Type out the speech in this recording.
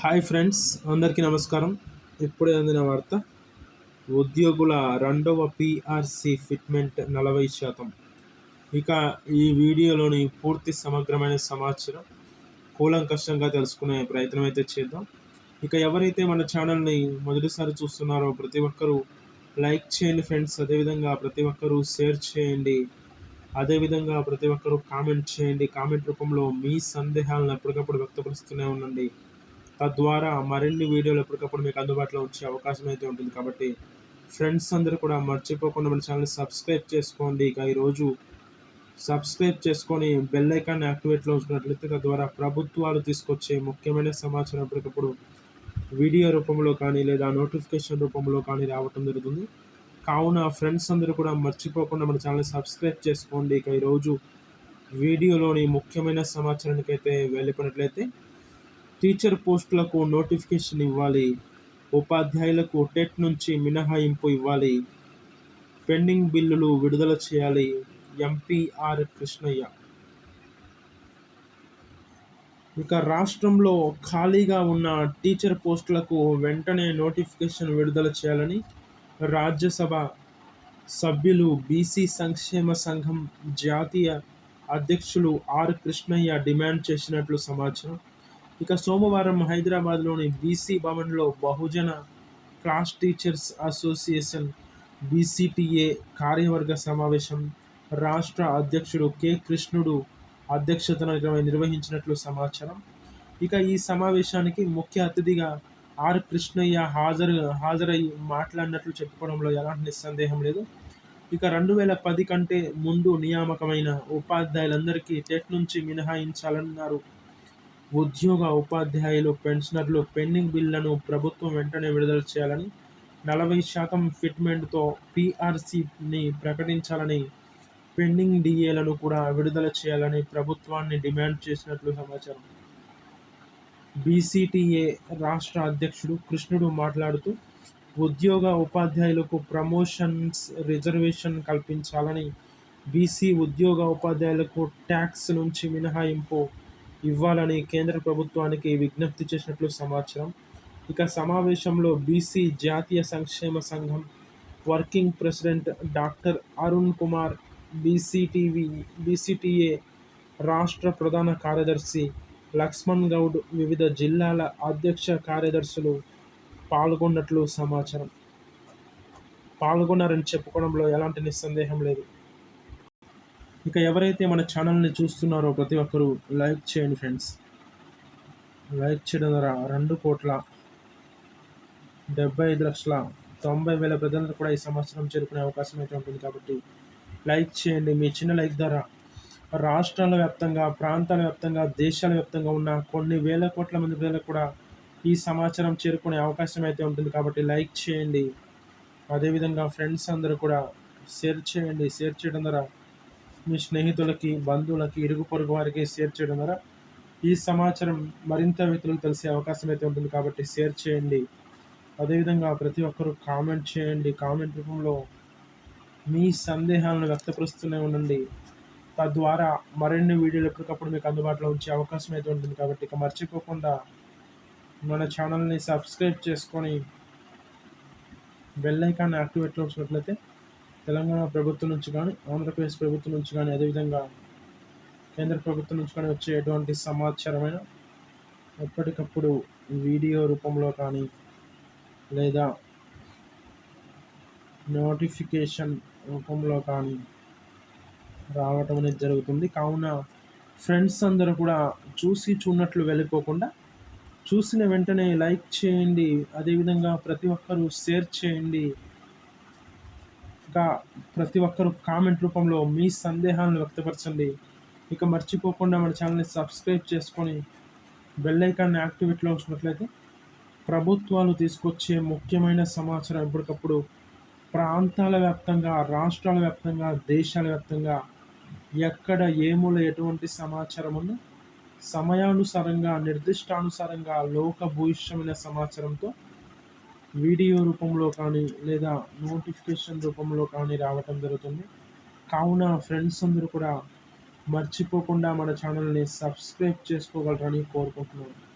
Hi friends అందరికీ నమస్కారం. ఇప్పుడే అందిన వార్త ఉద్యోగుల రెండవ పిఆర్సి ఫిట్మెంట్ నలభై శాతం. ఇక ఈ వీడియోలోని పూర్తి సమగ్రమైన సమాచారం కూలంకషంగా తెలుసుకునే ప్రయత్నం అయితే చేద్దాం. ఇక ఎవరైతే మన ఛానల్ని మొదటిసారి చూస్తున్నారో ప్రతి ఒక్కరూ లైక్ చేయండి ఫ్రెండ్స్ అదేవిధంగా ప్రతి ఒక్కరూ షేర్ చేయండి. అదేవిధంగా ప్రతి ఒక్కరూ కామెంట్ చేయండి. కామెంట్ రూపంలో మీ సందేహాలను ఎప్పటికప్పుడు వ్యక్తపరుస్తూనే ఉండండి. తద్వారా మరిన్ని వీడియోలు ఎప్పటికప్పుడు మీకు అందుబాటులో వచ్చే అవకాశం అయితే ఉంటుంది. కాబట్టి ఫ్రెండ్స్ అందరూ కూడా మర్చిపోకుండా మన ఛానల్ సబ్స్క్రైబ్ చేసుకోండి. ఇక ఈరోజు సబ్స్క్రైబ్ చేసుకొని బెల్ ఐకాన్ యాక్టివేట్లో ఉంచినట్లయితే తద్వారా ప్రభుత్వాలు తీసుకొచ్చే ముఖ్యమైన సమాచారం ఎప్పటికప్పుడు వీడియో రూపంలో కానీ లేదా నోటిఫికేషన్ రూపంలో కానీ రావటం జరుగుతుంది. కావున ఫ్రెండ్స్ అందరూ కూడా మర్చిపోకుండా మన ఛానల్ సబ్స్క్రైబ్ చేసుకోండి. ఇక ఈరోజు వీడియోలోని ముఖ్యమైన సమాచారానికి అయితే వెళ్ళిపోయినట్లయితే టీచర్ పోస్టులకు నోటిఫికేషన్ ఇవ్వాలి. ఉపాధ్యాయులకు టెట్ నుంచి మినహాయింపు ఇవ్వాలి. పెండింగ్ బిల్లులు విడుదల చేయాలి. MP R Krishnaiah. ఇక రాష్ట్రంలో ఖాళీగా ఉన్న టీచర్ పోస్టులకు వెంటనే నోటిఫికేషన్ విడుదల చేయాలని రాజ్యసభ సభ్యులు బీసీ సంక్షేమ సంఘం జాతీయ అధ్యక్షులు ఆర్ కృష్ణయ్య డిమాండ్ చేసినట్లు సమాచారం. ఇక సోమవారం హైదరాబాద్లోని బీసీ భవన్లో Bahujana class teachers association BCTA కార్యవర్గ సమావేశం. రాష్ట్ర అధ్యక్షుడు కె. కృష్ణుడు అధ్యక్షతన నిర్వహించినట్లు సమాచారం. ఇక ఈ సమావేశానికి ముఖ్య అతిథిగా ఆర్. కృష్ణయ్య హాజరు హాజరై మాట్లాడినట్లు చెప్పుకోవడంలో ఎలాంటి నిస్సందేహం లేదు. ఇక రెండు వేల పది కంటే ముందు నియామకమైన ఉపాధ్యాయులందరికీ టెట్ నుంచి మినహాయించాలన్నారు ఉద్యోగ ఉపాధ్యాయులు పెన్షనర్లు పెండింగ్ బిల్లులను ప్రభుత్వం వెంటనే విడుదల చేయాలని నలభై శాతం ఫిట్మెంట్తో పీఆర్సీని ప్రకటించాలని పెండింగ్ డిఏలను కూడా విడుదల చేయాలని ప్రభుత్వాన్ని డిమాండ్ చేసినట్లు సమాచారం. బీసీటీఏ రాష్ట్ర అధ్యక్షుడు కృష్ణుడు మాట్లాడుతూ ఉద్యోగ ఉపాధ్యాయులకు ప్రమోషన్స్ రిజర్వేషన్ కల్పించాలని బీసీ ఉద్యోగ ఉపాధ్యాయులకు ట్యాక్స్ నుంచి మినహాయింపు ఇవ్వాలని కేంద్ర ప్రభుత్వానికి విజ్ఞప్తి చేసినట్లు సమాచారం. ఇక సమావేశంలో బీసీ జాతీయ సంక్షేమ సంఘం working president doctor Arun Kumar BCTV BCTA రాష్ట్ర ప్రధాన కార్యదర్శి లక్ష్మణ్ గౌడ్ వివిధ జిల్లాల అధ్యక్ష కార్యదర్శులు పాల్గొన్నట్లు సమాచారం. పాల్గొన్నారని చెప్పుకోవడంలో ఎలాంటి నిస్సందేహం లేదు. ఇక ఎవరైతే మన ఛానల్ని చూస్తున్నారో ప్రతి ఒక్కరూ లైక్ చేయండి ఫ్రెండ్స్. లైక్ చేయడం ద్వారా రెండు కోట్ల డెబ్బై ఐదు లక్షల తొంభై వేల ప్రజలను కూడా ఈ సంవత్సరం చేరుకునే అవకాశం అయితే ఉంటుంది కాబట్టి లైక్ చేయండి. మీ చిన్న లైక్ ద్వారా రాష్ట్రాల వ్యాప్తంగా ప్రాంతాల వ్యాప్తంగా దేశాల వ్యాప్తంగా ఉన్న కొన్ని వేల కోట్ల మంది ప్రజలకు కూడా ఈ సమాచారం చేరుకునే అవకాశం అయితే ఉంటుంది కాబట్టి లైక్ చేయండి. అదేవిధంగా ఫ్రెండ్స్ అందరూ కూడా షేర్ చేయండి. షేర్ చేయడం ద్వారా మీ స్నేహితులకి బంధువులకి ఇరుగు పొరుగు వారికి షేర్ చేయడం ద్వారా ఈ సమాచారం మరింత వ్యక్తులకు తెలిసే అవకాశం అయితే ఉంటుంది కాబట్టి షేర్ చేయండి. అదేవిధంగా ప్రతి ఒక్కరూ కామెంట్ చేయండి. కామెంట్ రూపంలో మీ సందేహాలను వ్యక్తపరుస్తూనే ఉండండి. తద్వారా మరిన్ని వీడియోలు ఎప్పటికప్పుడు మీకు అందుబాటులో ఉంచే అవకాశం అయితే ఉంటుంది కాబట్టి ఇక మర్చిపోకుండా మన ఛానల్ని సబ్స్క్రైబ్ చేసుకొని బెల్ ఐకాన్ యాక్టివేట్లో ఉంచినట్లయితే తెలంగాణ ప్రభుత్వం నుంచి కానీ ఆంధ్రప్రదేశ్ ప్రభుత్వం నుంచి కానీ అదేవిధంగా కేంద్ర ప్రభుత్వం నుంచి కానీ వచ్చే ఎటువంటి సమాచారమైన ఎప్పటికప్పుడు వీడియో రూపంలో కానీ లేదా నోటిఫికేషన్ రూపంలో కానీ రావటం అనేది జరుగుతుంది. కావున ఫ్రెండ్స్ అందరూ కూడా చూసి చూడనట్లు వెళ్ళిపోకుండా చూసిన వెంటనే లైక్ చేయండి. అదేవిధంగా ప్రతి ఒక్కరూ షేర్ చేయండి. ఇంకా ప్రతి ఒక్కరు కామెంట్ రూపంలో మీ సందేహాలను వ్యక్తపరచండి. ఇక మర్చిపోకుండా మన ఛానల్ని సబ్స్క్రైబ్ చేసుకొని బెల్ ఐకాన్ని యాక్టివేట్లో ఉంచినట్లయితే ప్రభుత్వాలు తీసుకొచ్చే ముఖ్యమైన సమాచారం ఎప్పటికప్పుడు ప్రాంతాల వ్యాప్తంగా రాష్ట్రాల వ్యాప్తంగా దేశాల వ్యాప్తంగా ఎక్కడ ఏముల ఎటువంటి సమాచారం ఉన్నా సమయానుసారంగా నిర్దిష్టానుసారంగా లోక భూయిష్టమైన సమాచారంతో వీడియో రూపంలో కానీ లేదా నోటిఫికేషన్ రూపంలో కానీ రావటం జరుగుతుంది. కావున ఫ్రెండ్స్ అందరూ కూడా మర్చిపోకుండా మన ఛానల్ని సబ్స్క్రైబ్ చేసుకోగలరని కోరుకుంటున్నాను.